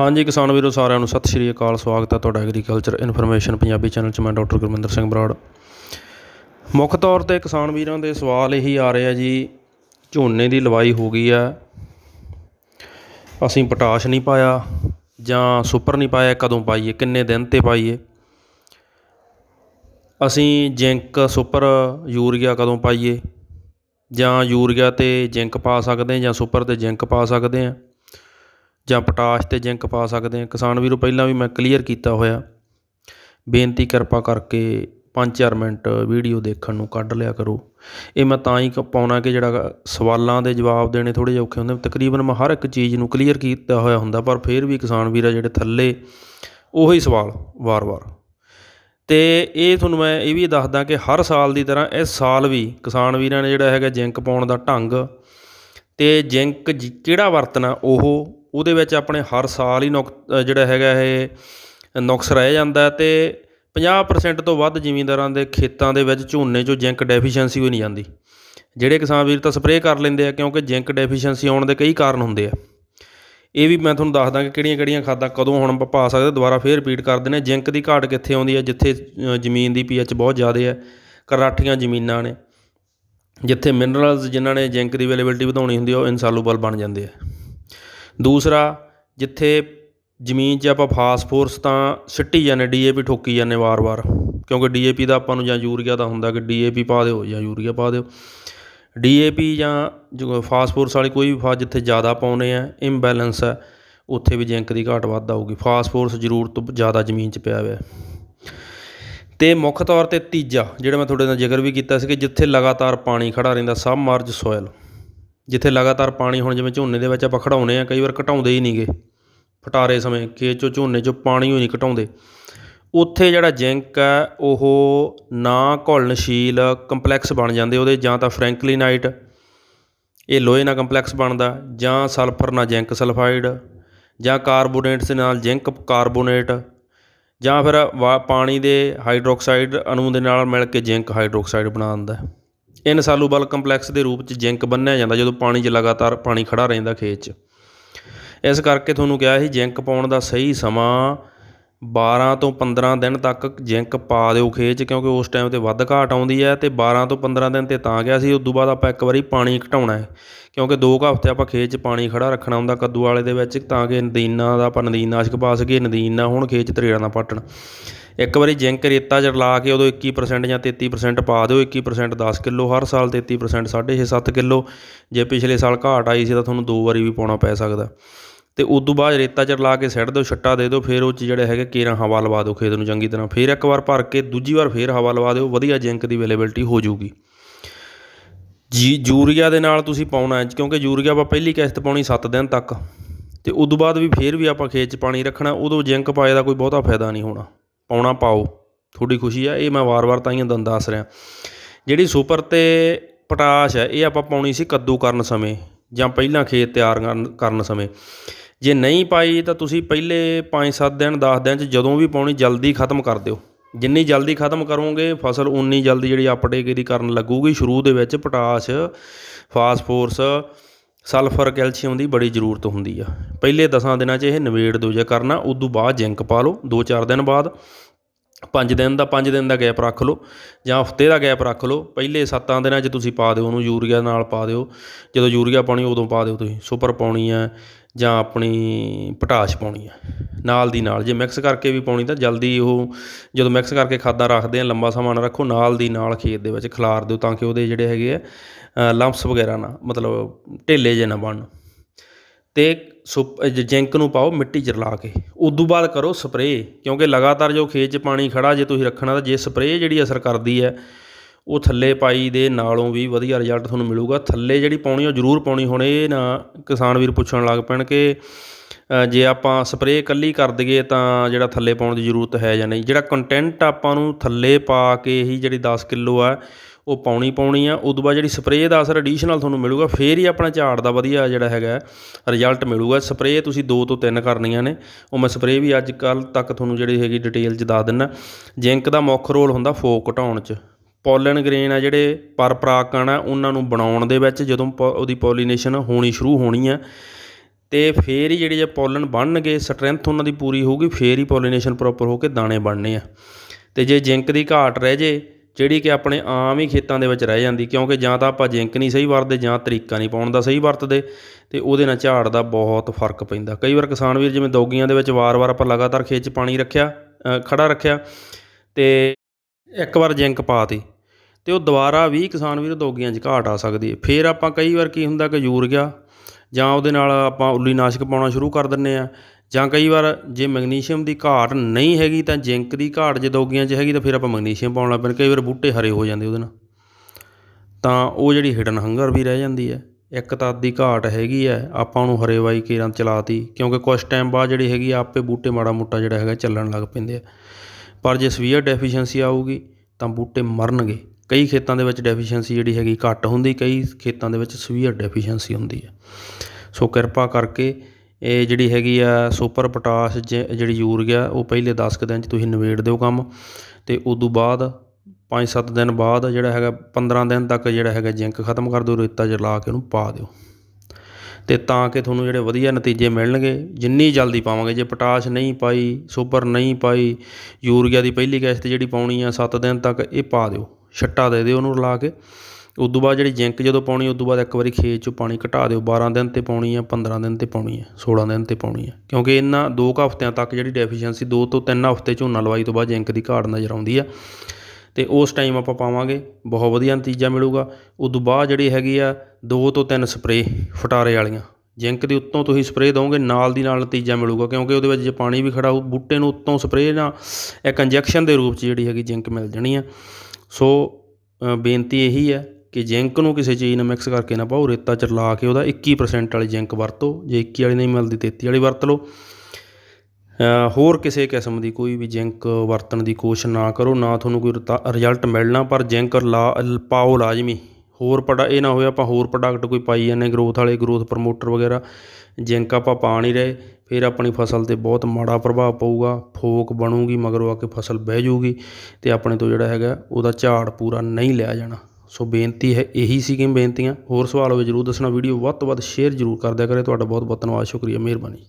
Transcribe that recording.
ਹਾਂਜੀ ਕਿਸਾਨ ਵੀਰੋ, ਸਾਰਿਆਂ ਨੂੰ ਸਤਿ ਸ਼੍ਰੀ ਅਕਾਲ। ਸਵਾਗਤ ਹੈ ਤੁਹਾਡਾ ਐਗਰੀਕਲਚਰ ਇਨਫੋਰਮੇਸ਼ਨ ਪੰਜਾਬੀ ਚੈਨਲ 'ਚ। ਮੈਂ ਡਾਕਟਰ ਗੁਰਮਿੰਦਰ ਸਿੰਘ ਬਰਾੜ। ਮੁੱਖ ਤੌਰ ਤੇ ਕਿਸਾਨ ਵੀਰਾਂ ਦੇ ਸਵਾਲ ਇਹੀ ਆ ਰਹੇ ਆ ਜੀ, ਝੋਨੇ ਦੀ ਲਵਾਈ ਹੋ ਗਈ ਆ। ਅਸੀਂ ਪੋਟਾਸ਼ ਨਹੀਂ ਪਾਇਆ ਜਾਂ ਸੁਪਰ ਨਹੀਂ ਪਾਇਆ, ਕਦੋਂ ਪਾਈਏ, ਕਿੰਨੇ ਦਿਨ ਤੇ ਪਾਈਏ? ਅਸੀਂ ਜ਼ਿੰਕ, ਸੁਪਰ, ਯੂਰੀਆ ਕਦੋਂ ਪਾਈਏ? ਜਾਂ ਯੂਰੀਆ ਤੇ ਜ਼ਿੰਕ ਪਾ ਸਕਦੇ ਜਾਂ ਸੁਪਰ ਤੇ ਜ਼ਿੰਕ ਪਾ ਸਕਦੇ ਹਾਂ? ਜਾਂ ਪੋਟਾਸ਼ ਤੇ ਜ਼ਿੰਕ ਪਾ ਸਕਦੇ ਹਾਂ। ਕਿਸਾਨ ਵੀਰੋ, ਪਹਿਲਾਂ ਵੀ ਮੈਂ ਕਲੀਅਰ ਕੀਤਾ ਹੋਇਆ। ਬੇਨਤੀ ਕਿਰਪਾ ਕਰਕੇ 5-4 ਮਿੰਟ ਵੀਡੀਓ ਦੇਖਣ ਨੂੰ ਕੱਢ ਲਿਆ ਕਰੋ। ਇਹ ਮੈਂ ਤਾਂ ਹੀ ਕ- ਪਾਉਣਾ ਕਿ ਜਿਹੜਾ ਸਵਾਲਾਂ ਦੇ ਜਵਾਬ ਦੇਣੇ ਥੋੜ੍ਹੇ ਜਿਹੇ ਔਖੇ ਹੁੰਦੇ ਤਕਰੀਬਨ ਮੈਂ ਹਰ ਇੱਕ ਚੀਜ਼ ਨੂੰ ਕਲੀਅਰ ਕੀਤਾ ਹੋਇਆ ਹੁੰਦਾ, ਪਰ ਫਿਰ ਵੀ ਕਿਸਾਨ ਵੀਰ ਆ ਜਿਹੜੇ ਥੱਲੇ, ਉਹੀ ਸਵਾਲ ਵਾਰ-ਵਾਰ। ਤੇ ਇਹ ਤੁਹਾਨੂੰ ਮੈਂ ਇਹ ਵੀ ਦੱਸਦਾ ਕਿ ਹਰ ਸਾਲ ਦੀ ਤਰ੍ਹਾਂ ਇਸ ਸਾਲ ਵੀ ਕਿਸਾਨ ਵੀਰਾਂ ਨੇ ਜਿਹੜਾ ਹੈਗਾ ਜ਼ਿੰਕ ਪਾਉਣ ਦਾ ਢੰਗ ਤੇ ਜ਼ਿੰਕ ਜ- ਕਿਹੜਾ ਵਰਤਣਾ, ਉਹ ਉਹਦੇ ਵਿੱਚ ਆਪਣੇ ਹਰ ਸਾਲ ਹੀ ਨੁਕ ਜਿਹੜਾ ਹੈਗਾ ਇਹ ਨੁਕਸ ਰਹਿ ਜਾਂਦਾ ਅਤੇ 50% ਤੋਂ ਵੱਧ ਜ਼ਿਮੀਂਦਾਰਾਂ ਦੇ ਖੇਤਾਂ ਦੇ ਵਿੱਚ ਝੋਨੇ 'ਚੋਂ ਜ਼ਿੰਕ ਡੈਫੀਸ਼ੀਐਂਸੀ ਹੋਈ ਨਹੀਂ ਜਾਂਦੀ। ਜਿਹੜੇ ਕਿਸਾਨ ਵੀਰ ਤਾਂ ਸਪਰੇਅ ਕਰ ਲੈਂਦੇ ਆ ਕਿਉਂਕਿ ਜ਼ਿੰਕ ਡੈਫੀਸ਼ੀਐਂਸੀ ਆਉਣ ਦੇ ਕਈ ਕਾਰਨ ਹੁੰਦੇ ਆ। ਇਹ ਵੀ ਮੈਂ ਤੁਹਾਨੂੰ ਦੱਸਦਾ ਕਿ ਕਿਹੜੀਆਂ ਕਿਹੜੀਆਂ ਖਾਦਾਂ ਕਦੋਂ ਹੁਣ ਪਾ ਸਕਦੇ, ਦੁਬਾਰਾ ਫੇਰ ਰਿਪੀਟ ਕਰਦੇ ਨੇ। ਜ਼ਿੰਕ ਦੀ ਘਾਟ ਕਿੱਥੇ ਆਉਂਦੀ ਹੈ ਜਿੱਥੇ ਜ਼ਮੀਨ ਦੀ ਪੀਐਚ ਬਹੁਤ ਜ਼ਿਆਦਾ ਹੈ ਕਰਾਠੀਆਂ ਜ਼ਮੀਨਾਂ ਨੇ। ਜਿੱਥੇ ਮਿਨਰਲਸ ਜਿਨ੍ਹਾਂ ਨੇ ਜ਼ਿੰਕ ਦੀ ਅਵੇਲੇਬਿਲਟੀ ਵਧਾਉਣੀ ਹੁੰਦੀ ਹੈ ਉਹ ਇਨਸਾਲੂਬਲ ਬਣ ਜਾਂਦੇ ਆ। ਦੂਸਰਾ, ਜਿੱਥੇ ਜ਼ਮੀਨ 'ਚ ਆਪਾਂ ਫਾਸਫੋਰਸ ਤਾਂ ਸਿੱਟੀ ਜਾਂਦੇ ਡੀ ਏ ਪੀ ਠੋਕੀ ਜਾਂਦੇ ਵਾਰ-ਵਾਰ, ਕਿਉਂਕਿ ਡੀ ਏ ਪੀ ਦਾ ਆਪਾਂ ਨੂੰ ਜਾਂ ਯੂਰੀਆ ਦਾ ਹੁੰਦਾ ਕਿ ਡੀ ਏ ਪੀ ਪਾ ਦਿਓ ਜਾਂ ਯੂਰੀਆ ਪਾ ਦਿਓ। ਡੀ ਏ ਪੀ ਜਾਂ ਜੋ ਫਾਸਫੋਰਸ ਵਾਲੀ ਕੋਈ ਵੀ ਖਾਦ ਜਿੱਥੇ ਜ਼ਿਆਦਾ ਪਾਉਨੇ ਆ ਇੰਬੈਲੈਂਸ ਹੈ, ਉੱਥੇ ਵੀ ਜ਼ਿੰਕ ਦੀ ਘਾਟ ਵੱਧ ਆਊਗੀ। ਫਾਸਫੋਰਸ ਜ਼ਰੂਰਤ ਤੋਂ ਜ਼ਿਆਦਾ ਜ਼ਮੀਨ 'ਚ ਪਿਆ ਹੋਇਆ। ਹੈ। ਤੇ ਮੁੱਖ ਤੌਰ ਤੇ ਤੀਜਾ, ਜਿਹੜਾ ਮੈਂ ਤੁਹਾਡੇ ਨਾਲ ਜ਼ਿਕਰ ਵੀ ਕੀਤਾ ਸੀ ਕਿ ਜਿੱਥੇ ਲਗਾਤਾਰ ਪਾਣੀ ਖੜਾ ਰਹਿੰਦਾ, ਸਬਮਰਜ ਸੋਇਲ ਜਿੱਥੇ ਲਗਾਤਾਰ ਪਾਣੀ ਹੁਣ ਜਿਵੇਂ ਝੋਨੇ ਦੇ ਵਿੱਚ ਆਪਾਂ ਖੜਾਉਨੇ ਆ ਕਈ ਵਾਰ ਘਟਾਉਂਦੇ ਹੀ ਨਹੀਂਗੇ। ਫਟਾਰੇ ਸਮੇਂ ਖੇਤ 'ਚੋਂ ਝੋਨੇ 'ਚੋਂ ਪਾਣੀ ਹੀ ਨਹੀਂ ਘਟਾਉਂਦੇ। ਉੱਥੇ ਜਿਹੜਾ ਜ਼ਿੰਕ ਹੈ, ਉਹ ਨਾ ਘੁਲਣਸ਼ੀਲ ਕੰਪਲੈਕਸ ਬਣ ਜਾਂਦੇ ਉਹਦੇ, ਜਾਂ ਤਾਂ ਫਰੈਂਕਲੀਨਾਈਟ, ਇਹ ਲੋਹੇ ਨਾਲ ਕੰਪਲੈਕਸ ਬਣਦਾ, ਜਾਂ ਸਲਫਰ ਨਾਲ ਜ਼ਿੰਕ ਸਲਫਾਈਡ, ਜਾਂ ਕਾਰਬੋਨੇਟਸ ਨਾਲ ਜ਼ਿੰਕ ਕਾਰਬੋਨੇਟ, ਜਾਂ ਫਿਰ ਵਾ, ਪਾਣੀ ਦੇ ਹਾਈਡਰੋਕਸਾਈਡ ਅਣੂ ਦੇ ਨਾਲ ਮਿਲ ਕੇ ਜ਼ਿੰਕ ਹਾਈਡਰੋਕਸਾਈਡ ਬਣਾ ਦਿੰਦਾ ਹੈ। ਇਨਸਾਲੂਬਲ ਕੰਪਲੈਕਸ ਦੇ ਰੂਪ 'ਚ ਜ਼ਿੰਕ ਬੰਨਿਆ ਜਾਂਦਾ, ਜਦੋਂ ਪਾਣੀ 'ਚ ਲਗਾਤਾਰ ਪਾਣੀ ਖੜਾ ਰਹਿੰਦਾ ਖੇਤ 'ਚ। ਇਸ ਕਰਕੇ ਤੁਹਾਨੂੰ ਕਿਹਾ ਸੀ, ਜ਼ਿੰਕ ਪਾਉਣ ਦਾ ਸਹੀ ਸਮਾਂ 12 ਤੋਂ 15 ਦਿਨ ਤੱਕ ਜ਼ਿੰਕ ਪਾ ਦਿਓ ਖੇਤ 'ਚ, ਕਿਉਂਕਿ ਉਸ ਟਾਈਮ ਤੇ ਵੱਧ ਘਾਟ ਆਉਂਦੀ ਹੈ ਤੇ 12 ਤੋਂ 15 ਦਿਨ ਤੇ ਤਾਂ ਗਿਆ ਸੀ ਉਸ ਤੋਂ ਬਾਅਦ ਆਪਾਂ ਇੱਕ ਵਾਰੀ ਪਾਣੀ ਘਟਾਉਣਾ ਹੈ। ਕਿਉਂਕਿ ਦੋ ਕੁ ਹਫ਼ਤੇ ਆਪਾਂ ਖੇਤ 'ਚ ਪਾਣੀ ਖੜਾ ਰੱਖਣਾ ਹੁੰਦਾ ਕੱਦੂ ਵਾਲੇ ਦੇ ਵਿੱਚ, ਤਾਂ ਕਿ ਨਦੀਨਾਂ ਦਾ ਆਪਾਂ ਨਦੀਨਾਸ਼ਕ ਪਾ ਸਕੀਏ, ਨਦੀਨ ਨਾ ਹੋਣ ਖੇਤ 'ਚ ਤਰੇੜਾਂ ਨਾ ਪੱਟਣ। ਇੱਕ ਵਾਰੀ ਜ਼ਿੰਕ ਰੇਤਾ 'ਚ ਰਲਾ ਕੇ ਉਦੋਂ 21% ਜਾਂ 33% ਪਾ ਦਿਓ 21% 10 ਕਿਲੋ ਹਰ ਸਾਲ 33% 6.5 7 ਕਿਲੋ। ਜੇ ਪਿਛਲੇ ਸਾਲ ਘਾਟ ਆਈ ਸੀ ਤਾਂ ਤੁਹਾਨੂੰ ਦੋ ਵਾਰੀ ਵੀ ਪਾਉਣਾ ਪੈ ਸਕਦਾ। ਤੇ ਉਸ ਤੋਂ ਬਾਅਦ ਰੇਤਾ 'ਚ ਰਲਾ ਕੇ ਸਿੱਟ ਦਿਓ, ਛੱਟਾ ਦੇ ਦਿਓ, ਫਿਰ ਉਹ 'ਚ ਜਿਹੜੇ ਹੈਗੇ ਕੇਰਾਂ ਹਵਾ ਲਵਾ ਦਿਓ ਖੇਤ ਨੂੰ ਚੰਗੀ ਤਰ੍ਹਾਂ। ਫਿਰ ਇੱਕ ਵਾਰ ਭਰ ਕੇ ਦੂਜੀ ਵਾਰ ਫਿਰ ਹਵਾ ਲਵਾ ਦਿਓ, ਵਧੀਆ ਜ਼ਿੰਕ ਦੀ ਅਵੇਲੇਬਿਲਟੀ ਹੋ ਜਾਊਗੀ। ਜੀ, ਯੂਰੀਆ ਦੇ ਨਾਲ ਤੁਸੀਂ ਪਾਉਣਾ ਹੈ, ਕਿਉਂਕਿ ਯੂਰੀਆ ਆਪਾਂ ਪਹਿਲੀ ਕਿਸ਼ਤ ਪਾਉਣੀ 7 ਦਿਨ ਤੱਕ। ਤੇ ਉਸ ਤੋਂ ਬਾਅਦ ਵੀ ਫਿਰ ਵੀ ਆਪਾਂ ਖੇਤ 'ਚ ਪਾਣੀ ਰੱਖਣਾ, ਉਦੋਂ ਜ਼ਿੰਕ ਪਾਏ ਦਾ ਕੋਈ ਬਹੁਤਾ ਫਾਇਦਾ ਨਹੀਂ ਹੋਣਾ। ਪਾਉਣਾ ਪਾਓ, ਤੁਹਾਡੀ ਖੁਸ਼ੀ ਆ, ਇਹ ਮੈਂ ਵਾਰ-ਵਾਰ ਤਾਂ ਹੀ ਤੁਹਾਨੂੰ ਦੱਸ ਰਿਹਾ। ਜਿਹੜੀ ਸੁਪਰ ਤੇ ਪੋਟਾਸ਼ ਹੈ ਇਹ ਆਪਾਂ ਪਾਉਣੀ ਸੀ ਕੱਦੂ ਕਰਨ ਸਮੇਂ ਜਾਂ ਪਹਿਲਾਂ ਖੇਤ ਤਿਆਰ ਕਰਨ ਸਮੇਂ। ਜੇ ਨਹੀਂ ਪਾਈ ਤਾਂ ਤੁਸੀਂ ਪਹਿਲੇ 5-7 ਦਿਨ 10 ਦਿਨ 'ਚ ਜਦੋਂ ਵੀ ਪਾਉਣੀ, ਜਲਦੀ ਖਤਮ ਕਰ ਦਿਓ। ਜਿੰਨੀ ਜਲਦੀ ਖਤਮ ਕਰੋਗੇ, ਫਸਲ ਉਨੀ ਜਲਦੀ ਜਿਹੜੀ ਅਪਟੇਕ ਇਹਦੀ ਕਰਨ ਲੱਗੂਗੀ। ਸ਼ੁਰੂ ਦੇ ਵਿੱਚ ਪੋਟਾਸ਼, ਫਾਸਫੋਰਸ ਸਲਫਰ ਕੈਲਸ਼ੀਅਮ ਦੀ ਬੜੀ ਜ਼ਰੂਰਤ ਹੁੰਦੀ ਆ। ਪਹਿਲੇ 10 ਦਿਨਾਂ 'ਚ ਇਹ ਨਵੇੜ ਦਿਓ ਜੇ ਕਰਨਾ ਉਦੋਂ ਬਾਅਦ ਜ਼ਿੰਕ ਪਾ ਲਓ 2-4 ਦਿਨ ਬਾਅਦ। 5 ਦਿਨ ਦਾ 5 ਦਿਨ ਦਾ ਗੈਪ ਰੱਖ ਲਓ ਜਾਂ ਹਫ਼ਤੇ ਦਾ ਗੈਪ ਰੱਖ ਲਓ। ਪਹਿਲੇ 7 ਦਿਨਾਂ 'ਚ ਤੁਸੀਂ ਪਾ ਦਿਓ ਉਹਨੂੰ, ਯੂਰੀਆ ਨਾਲ ਪਾ ਦਿਓ। ਜਦੋਂ ਯੂਰੀਆ ਪਾਉਣੀ, ਉਦੋਂ ਪਾ ਦਿਓ ਤੁਸੀਂ। ਸੁਪਰ ਪਾਉਣੀ ਆ ਜਾਂ ਆਪਣੀ ਪੋਟਾਸ਼ ਪਾਉਣੀ ਆ। ਨਾਲ ਦੀ ਨਾਲ, ਜੇ ਮਿਕਸ ਕਰਕੇ ਵੀ ਪਾਉਣੀ ਤਾਂ ਜਲਦੀ ਉਹ ਜਦੋਂ ਮਿਕਸ ਕਰਕੇ ਖਾਦਾਂ ਰੱਖਦੇ ਆ, ਲੰਬਾ ਸਮਾਂ ਨਾ ਰੱਖੋ, ਨਾਲ ਦੀ ਨਾਲ ਖੇਤ ਦੇ ਵਿੱਚ ਖਿਲਾਰ ਦਿਓ ਤਾਂ ਕਿ ਉਹਦੇ ਜਿਹੜੇ ਹੈਗੇ ਆ ਲੰਪਸ ਵਗੈਰਾ ਨਾ, ਮਤਲਬ ਢੇਲੇ ਜੇ ਨਾ ਬਣਨ। ਤੇ ਸੁਪ, ਜ- ਜ਼ਿੰਕ ਨੂੰ ਪਾਓ ਮਿੱਟੀ 'ਚ ਰਲਾ ਕੇ। ਉਦੋਂ ਬਾਅਦ ਕਰੋ ਸਪਰੇਅ ਕਿਉਂਕਿ ਲਗਾਤਾਰ ਜੋ ਖੇਤ 'ਚ ਪਾਣੀ ਖੜਾ, ਜੇ ਤੁਸੀਂ ਰੱਖਣਾ ਤਾਂ ਜੇ ਸਪਰੇਅ ਜਿਹੜੀ ਅਸਰ ਕਰਦੀ ਹੈ, ਉਹ ਥੱਲੇ ਪਾਈ ਦੇ ਨਾਲੋਂ ਵੀ ਵਧੀਆ ਰਿਜ਼ਲਟ ਤੁਹਾਨੂੰ ਮਿਲੂਗਾ। ਥੱਲੇ ਜਿਹੜੀ ਪਾਉਣੀ ਉਹ ਜ਼ਰੂਰ ਪਾਉਣੀ, ਹੁਣ ਇਹ ਨਾ ਕਿਸਾਨ ਵੀਰ ਪੁੱਛਣ ਲੱਗ ਪੈਣ ਕਿ ਜੇ ਆਪਾਂ ਸਪਰੇਅ ਇਕੱਲੀ ਕਰ ਦਈਏ ਤਾਂ ਜਿਹੜਾ ਥੱਲੇ ਪਾਉਣ ਦੀ ਜ਼ਰੂਰਤ ਹੈ ਜਾਂ ਨਹੀਂ। ਜਿਹੜਾ ਕੰਟੈਂਟ ਆਪਾਂ ਨੂੰ ਥੱਲੇ ਪਾ ਕੇ ਹੀ ਜਿਹੜੀ 10 ਕਿਲੋ ਆ, ਉਹ ਪਾਉਣੀ ਪਾਉਣੀ ਆ, ਉਦੋਂ ਬਾਅਦ ਜਿਹੜੀ ਸਪਰੇਅ ਦਾ ਅਸਰ ਐਡੀਸ਼ਨਲ ਤੁਹਾਨੂੰ ਮਿਲੂਗਾ, ਫੇਰ ਹੀ ਆਪਣਾ ਝਾੜ ਦਾ ਵਧੀਆ ਜਿਹੜਾ ਹੈਗਾ ਰਿਜ਼ਲਟ ਮਿਲੂਗਾ। ਸਪਰੇਅ ਤੁਸੀਂ ਦੋ ਤੋਂ ਤਿੰਨ ਕਰਨੀਆਂ ਨੇ। ਉਹ ਮੈਂ ਸਪਰੇਅ ਵੀ ਅੱਜ ਕੱਲ ਤੱਕ ਤੁਹਾਨੂੰ ਜਿਹੜੀ ਹੈਗੀ ਡਿਟੇਲ 'ਚ ਦੱਸ ਦਿੰਨਾ। ਜ਼ਿੰਕ ਦਾ ਮੁੱਖ ਰੋਲ ਹੁੰਦਾ ਫੋਕ ਘਟਾਉਣ 'ਚ। ਪੋਲਨ ਗ੍ਰੇਨ ਆ ਜਿਹੜੇ ਪਰਪਰਾਕਣ ਆ, ਉਹਨਾਂ ਨੂੰ ਬਣਾਉਣ ਦੇ ਵਿੱਚ ਜਦੋਂ ਪ- ਉਹਦੀ ਪੋਲੀਨੇਸ਼ਨ ਹੋਣੀ ਸ਼ੁਰੂ ਹੋਣੀ ਆ ਤੇ ਫੇਰ ਹੀ ਜਿਹੜੀ ਜੇ ਪੋਲਨ ਬਣਨਗੇ ਸਟਰੈਂਥ ਉਹਨਾਂ ਦੀ ਪੂਰੀ ਹੋਊਗੀ ਫੇਰ ਹੀ ਪੋਲੀਨੇਸ਼ਨ ਪ੍ਰੋਪਰ ਹੋ ਕੇ ਦਾਣੇ ਬਣਨੇ ਆ। ਤੇ ਜੇ ਜਿੰਕ ਦੀ ਘਾਟ ਰਹਿ ਜੇ ਜਿਹੜੀ ਕਿ ਆਪਣੇ ਆਮ ਹੀ ਖੇਤਾਂ ਦੇ ਵਿੱਚ ਰਹਿ ਜਾਂਦੀ ਕਿਉਂਕਿ ਜਾਂ ਤਾਂ ਆਪਾਂ ਜਿੰਕ ਨਹੀਂ ਸਹੀ ਵਰਤਦੇ ਜਾਂ ਤਰੀਕਾ ਨਹੀਂ ਪਾਉਣ ਦਾ ਸਹੀ ਵਰਤਦੇ ਤੇ ਉਹਦੇ ਨਾਲ ਝਾੜ ਦਾ ਬਹੁਤ ਫ਼ਰਕ ਪੈਂਦਾ। ਕਈ ਵਾਰ ਕਿਸਾਨ ਵੀਰ ਜਿਵੇਂ ਦੋਗੀਆਂ ਦੇ ਵਿੱਚ ਵਾਰ-ਵਾਰ ਆਪਾਂ ਲਗਾਤਾਰ ਖੇਤ 'ਚ ਪਾਣੀ ਰੱਖਿਆ ਅ, ਖੜਾ ਰੱਖਿਆ ਤੇ ਇੱਕ ਵਾਰ ਜਿੰਕ ਪਾਤੀ ਤੇ ਉਹ ਦੁਬਾਰਾ ਵੀ ਕਿਸਾਨ ਵੀਰ ਦੋਗੀਆਂ 'ਚ ਘਾਟ ਆ ਸਕਦੀ ਹੈ। ਫਿਰ ਆਪਾਂ ਕਈ ਵਾਰ ਕੀ ਹੁੰਦਾ ਕਿ ਯੂਰੀਆ ਜਾਂ ਉਹਦੇ ਨਾਲ ਆਪਾਂ ਉੱਲੀ ਨਾਸ਼ਕ ਪਾਉਣਾ ਸ਼ੁਰੂ ਕਰ ਦਿੰਦੇ ਹਾਂ। ਜਾਂ ਕਈ ਵਾਰ ਜੇ ਮੈਗਨੀਸ਼ੀਅਮ ਦੀ ਘਾਟ ਨਹੀਂ ਹੈਗੀ ਤਾਂ ਜਿੰਕ ਦੀ ਘਾਟ ਜੇ ਦੋਗੀਆਂ 'ਚ ਹੈਗੀ ਤਾਂ ਫਿਰ ਆਪਾਂ ਮੈਗਨੀਸ਼ੀਅਮ ਪਾਉਣ ਲੱਗ ਪੈਂਦੇ। ਕਈ ਵਾਰ ਬੂਟੇ ਹਰੇ ਹੋ ਜਾਂਦੇ ਉਹਦੇ ਨਾਲ। ਤਾਂ ਉਹ ਜਿਹੜੀ ਹਿਡਨ ਹੰਗਰ ਵੀ ਰਹਿ ਜਾਂਦੀ ਹੈ। ਇੱਕ ਤੱਤ ਦੀ ਘਾਟ ਹੈਗੀ ਹੈ ਆਪਾਂ ਉਹਨੂੰ ਹਰੇਵਾਈ ਕੇਰਾਂ ਚਲਾਤੀ ਕਿਉਂਕਿ ਕੁਛ ਟਾਈਮ ਬਾਅਦ ਜਿਹੜੀ ਹੈਗੀ ਆ, ਆਪੇ ਬੂਟੇ ਮਾੜਾ ਮੋਟਾ ਜਿਹੜਾ ਹੈਗਾ ਚੱਲਣ ਲੱਗ ਪੈਂਦੇ ਆ। ਪਰ ਜੇ ਸਵੀਅਰ ਡੈਫੀਸ਼ੀਐਂਸੀ ਆਊਗੀ ਤਾਂ ਬੂਟੇ ਮਰਨਗੇ। ਕਈ ਖੇਤਾਂ ਦੇ ਵਿੱਚ ਡੈਫੀਸ਼ੀਐਂਸੀ ਜਿਹੜੀ ਹੈਗੀ ਘੱਟ ਹੁੰਦੀ, ਕਈ ਖੇਤਾਂ ਦੇ ਵਿੱਚ ਸਵੀਅਰ ਡੈਫੀਸ਼ੀਐਂਸੀ ਹੁੰਦੀ ਹੈ। ਸੋ ਕਿਰਪਾ ਕਰਕੇ ਇਹ ਜਿਹੜੀ ਹੈਗੀ ਆ ਸੁਪਰ ਪੋਟਾਸ਼ ਜਿਹੜੀ ਯੂਰੀਆ, ਉਹ ਪਹਿਲੇ 10 ਕੁ ਦਿਨ 'ਚ ਤੁਸੀਂ ਨਿਬੇੜ ਦਿਓ ਕੰਮ ਤੇ ਉਦੋਂ ਬਾਅਦ 5-7 ਦਿਨ ਬਾਅਦ ਜਿਹੜਾ ਹੈਗਾ 15 ਦਿਨ ਤੱਕ ਜਿਹੜਾ ਹੈਗਾ ਜਿੰਕ ਖਤਮ ਕਰ ਦਿਓ, ਰੇਤਾ ਜਲਾ ਕੇ ਉਹਨੂੰ ਪਾ ਦਿਓ। ਤੇ ਤਾਂ ਕਿ ਤੁਹਾਨੂੰ ਜਿਹੜੇ ਵਧੀਆ ਨਤੀਜੇ ਮਿਲਣਗੇ, ਜਿੰਨੀ ਜਲਦੀ ਪਾਵਾਂਗੇ, ਜੇ ਪੋਟਾਸ਼ ਨਹੀਂ ਪਾਈ ਸੁਪਰ ਨਹੀਂ ਪਾਈ, ਯੂਰੀਆ ਦੀ ਪਹਿਲੀ ਕਿਸ਼ਤ ਜਿਹੜੀ ਪਾਉਣੀ ਆ 7 ਦਿਨ ਤੱਕ, ਇਹ ਪਾ ਦਿਓ। ਛੱਟਾ ਦੇ ਦਿਓ ਉਹਨੂੰ ਰਲਾ ਕੇ। ਉਦੋਂ ਬਾਅਦ ਜਿਹੜੀ ਜਿੰਕ ਜਦੋਂ ਪਾਉਣੀ, ਉਦੋਂ ਬਾਅਦ ਇੱਕ ਵਾਰੀ ਖੇਤ 'ਚੋਂ ਪਾਣੀ ਘਟਾ ਦਿਓ। 12 ਦਿਨ ਤੇ ਪਾਉਣੀ ਆ 15 ਦਿਨ ਤੇ ਪਾਉਣੀ ਆ 16 ਦਿਨ ਤੇ ਪਾਉਣੀ ਆ। ਕਿਉਂਕਿ ਇਹਨਾਂ ਦੋ ਕੁ ਹਫ਼ਤਿਆਂ ਤੱਕ ਜਿਹੜੀ ਡੈਫੀਸ਼ੀਐਂਸੀ ਦੋ ਤੋਂ ਤਿੰਨ ਹਫ਼ਤੇ ਝੋਨਾ ਲਵਾਈ ਤੋਂ ਬਾਅਦ ਜਿੰਕ ਦੀ ਘਾਟ ਨਜ਼ਰ ਆਉਂਦੀ ਆ। ਤੇ ਉਸ ਟਾਈਮ ਆਪਾਂ ਪਾਵਾਂਗੇ, ਬਹੁਤ ਵਧੀਆ ਨਤੀਜਾ ਮਿਲੂਗਾ। ਉਦੋਂ ਬਾਅਦ ਜਿਹੜੀ ਹੈਗੀ ਆ, ਦੋ ਤੋਂ ਤਿੰਨ ਸਪਰੇਅ ਫਟਾਰੇ ਵਾਲੀਆਂ। ਜਿੰਕ ਦੇ ਉੱਤੋਂ ਤੁਸੀਂ ਸਪਰੇਅ ਦੋਗੇ ਨਾਲ ਦੀ ਨਾਲ ਨਤੀਜਾ ਮਿਲੂਗਾ। ਕਿਉਂਕਿ ਉਹਦੇ ਵਿੱਚ ਜੇ ਪਾਣੀ ਵੀ ਖੜਾ ਹੋ ਬੂਟੇ ਨੂੰ ਉੱਤੋਂ ਸਪਰੇਅ ਨਾਲ ਇੱਕ ਇੰਜੈਕਸ਼ਨ ਦੇ ਰੂਪ 'ਚ ਜਿਹੜੀ ਹੈਗੀ ਜਿੰਕ ਮਿਲ ਜਾਣੀ ਆ। ਸੋ ਬੇਨਤੀ ਇਹੀ ਹੈ ਕਿ ਜਿੰਕ ਨੂੰ ਕਿਸੇ ਚੀਜ਼ ਨਾਲ ਮਿਕਸ ਕਰਕੇ ਨਾ ਪਾਓ, ਰੇਤਾ ਚ ਕੇ ਉਹਦਾ 21% ਵਾਲੀ ਜਿੰਕ ਵਰਤੋ, ਜੇ 21 ਵਾਲੀ ਨਹੀਂ ਮਿਲਦੀ 33 ਵਾਲੀ ਵਰਤ ਲਓ। ਹੋਰ ਕਿਸੇ ਕਿਸਮ ਦੀ ਕੋਈ ਵੀ ਜਿੰਕ ਵਰਤਣ ਦੀ ਕੋਸ਼ਿਸ਼ ਨਾ ਕਰੋ, ਨਾ ਤੁਹਾਨੂੰ ਕੋਈ ਰਿਜ਼ਲਟ ਮਿਲਣਾ, ਪਰ ਜਿੰਕ ਲਾ, ਪਾਓ ਲਾਜ਼ਮੀ। ਹੋਰ ਪ੍ਰੋਡਾ ਇਹ ਨਾ ਹੋਵੇ ਆਪਾਂ ਹੋਰ ਪ੍ਰੋਡਕਟ ਕੋਈ ਪਾਈ ਜਾਂਦੇ ਗਰੋਥ ਵਾਲੇ ਗਰੋਥ ਪ੍ਰਮੋਟਰ ਵਗੈਰਾ ਜਿੰਕ ਆਪਾਂ ਪਾ ਨਹੀਂ ਰਹੇ, ਫਿਰ ਆਪਣੀ ਫਸਲ ਤੇ ਬਹੁਤ ਮਾੜਾ ਪ੍ਰਭਾਵ ਪਊਗਾ, ਫੋਕ ਬਣੂਗੀ, ਮਗਰੋਂ ਆ ਕੇ ਫਸਲ ਬਹਿ ਜਾਊਗੀ ਤੇ ਆਪਣੇ ਤੋਂ ਜਿਹੜਾ ਹੈਗਾ, ਉਹਦਾ ਝਾੜ ਪੂਰਾ ਨਹੀਂ ਲਿਆ ਜਾਣਾ। ਸੋ ਬੇਨਤੀ ਹੈ, ਇਹੀ ਸੀਗੀ ਬੇਨਤੀਆਂ। ਹੋਰ ਸਵਾਲ ਹੋਵੇ ਜਰੂਰ ਦੱਸਣਾ, ਵੀਡੀਓ ਵੱਧ ਤੋਂ ਵੱਧ ਸ਼ੇਅਰ ਜਰੂਰ ਕਰ ਦਿਆ ਕਰੇ ਤੁਹਾਡਾ ਬਹੁਤ ਬਹੁਤ ਧੰਨਵਾਦ, ਸ਼ੁਕਰੀਆ, ਮਿਹਰਬਾਨੀ।